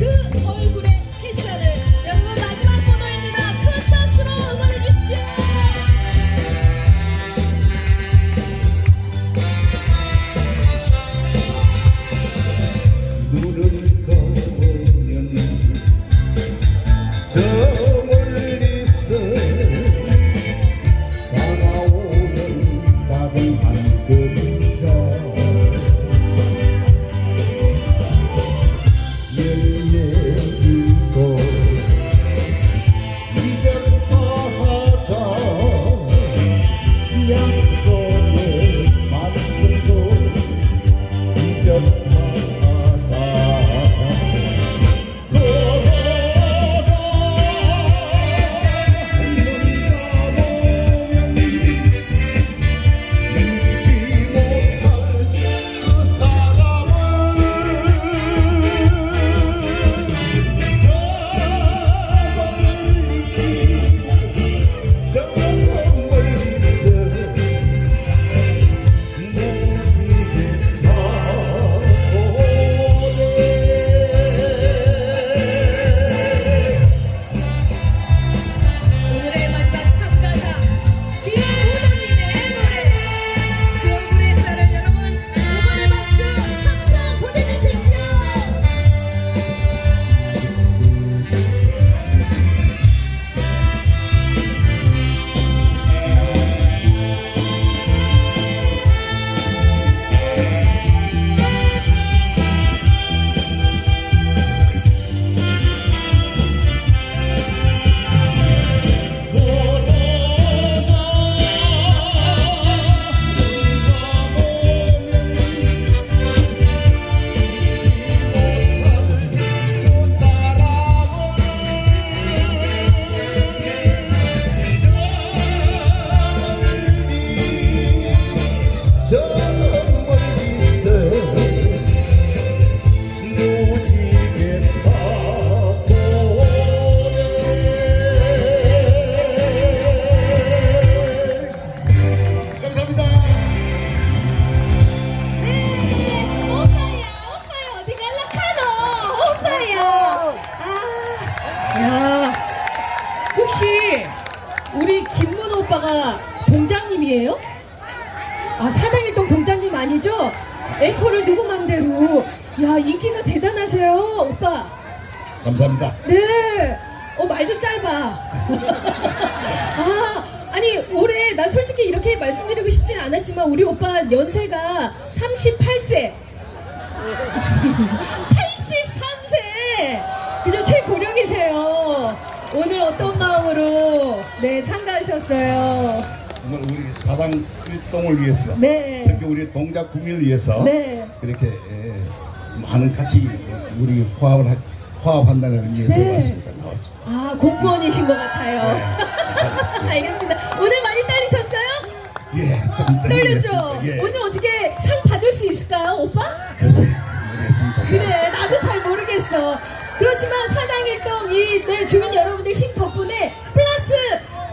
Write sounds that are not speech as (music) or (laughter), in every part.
그 얼굴의 햇살을 여러분 마지막 번호입니다. 큰 박수로 응원해 주십시오. 예 야, 혹시 우리 김문호 오빠가 동장님이에요? 아, 사당일동 동장님 아니죠? 앵커를 누구 맘대로. 야, 인기가 대단하세요, 오빠. 감사합니다. 네. 어, 말도 짧아. (laughs) 아, 아니, 올해, 나 솔직히 이렇게 말씀드리고 싶진 않았지만, 우리 오빠 연세가 38세. 83세! 네, 참가하셨어요. 오늘 우리 사당 일동을 위해서 네. 특히 우리 동작 구민을 위해서 네. 이렇게 예, 많은 같이 우리 화합을 하- 화합한다는 의미에서 네. 왔습니다. 나왔습니다. 아, 공무원이신 것 같아요. 네. (laughs) 알겠습니다. 오늘 많이 떨리셨어요? 예, 좀 떨렸죠? 예. 오늘 어떻게 상 받을 수 있을까요, 오빠? 글쎄 모르겠습니다. 그래, 나도 잘 모르겠어. 그렇지만 사당일동 이 내 주민 여러분들 힘 덕분에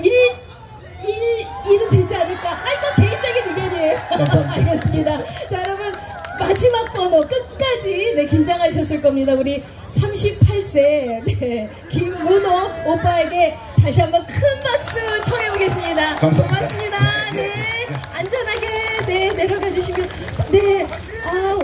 1, 1, 1은 되지 않을까. 아, 이거 개인적인 의견이에요. (laughs) 알겠습니다. 자, 여러분. 마지막 번호 끝까지 네, 긴장하셨을 겁니다. 우리 38세 네, 김문호 오빠에게 다시 한번 큰 박수 청해보겠습니다. 감사합니다. 고맙습니다. 예, 예, 네, 예. 안전하게 네 내려가 주시면 네. 아,